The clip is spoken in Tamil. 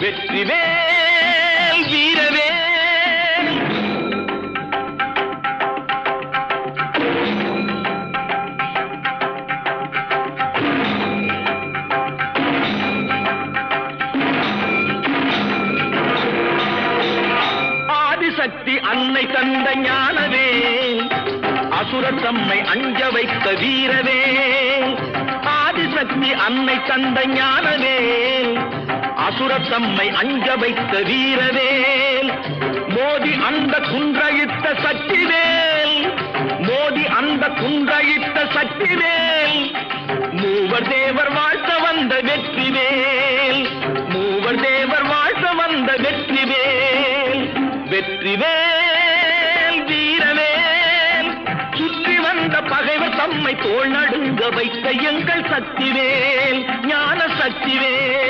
வெற்றிவேல் வீரவே. ஆதிசக்தி அன்னை தந்த ஞானவே. அசுரர் தம்மை அஞ்ச வைத்த வீரவே. ஆதிசக்தி அன்னை தந்த ஞானவே. அசுரர் தம்மை அஞ்ச வைத்த வீரவேல். மோதி அந்த குன்றயிட்ட சக்திவேல் மோதி அந்த குன்றயிட்ட சக்திவேல் மூவர் தேவர் வாழ்த்த வந்த வெற்றிவேல். மூவர் தேவர் வாழ்த்த வந்த வெற்றிவேல். வெற்றிவேல் வீரவேல். சுற்றி வந்த பகைவர் தம்மை தோல் நடுங்க வைத்த எங்கள் சக்திவேல். ஞான சக்திவேல்.